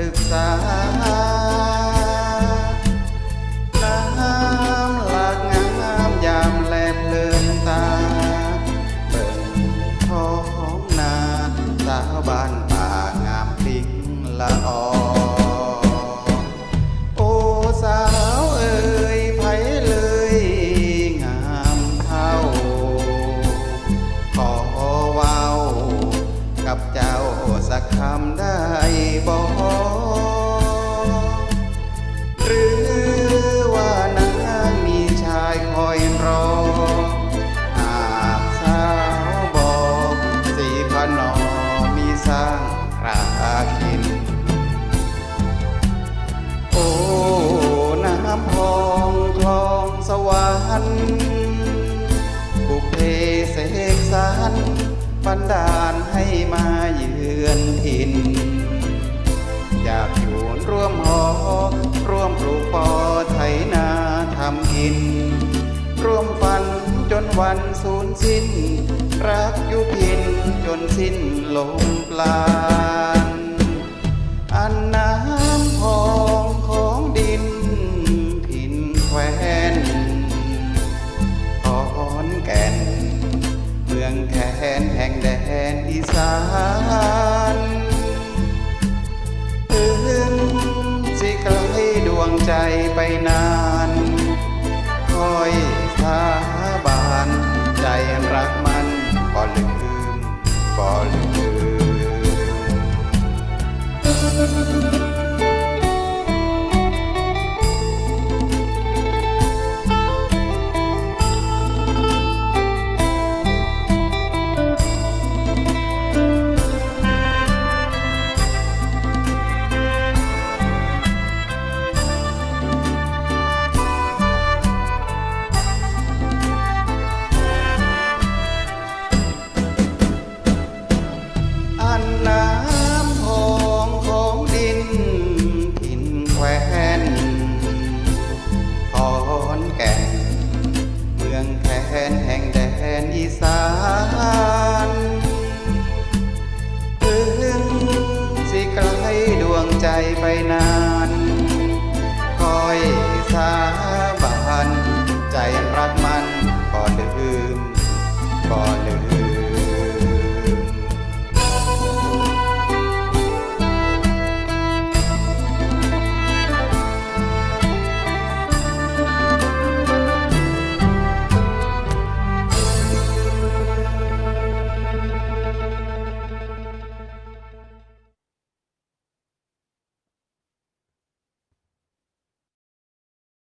ศึกษา น้ำหลากงามยามแลเพลินตาเบิ่งท้องนาสาวบ้านป่างามพริ้งละออ สวรรค์บุพเพเสกสรรบันดาลให้มาเยือนถิ่น อยากอยู่ร่วมหอ ร่วมปลูกปอไถนาทำกิน ร่วมฝันจนวันสูญสิ้น รักยู่พินจนสิ้นลมปราณอันน้ำ สานถึงสิไกลดวงใจไปนานคอย นแห่งแดนอีสานถึงสิไกลดวงใจไปนานคอยสาบานใจรักมันก่อนลืมก่อนลืม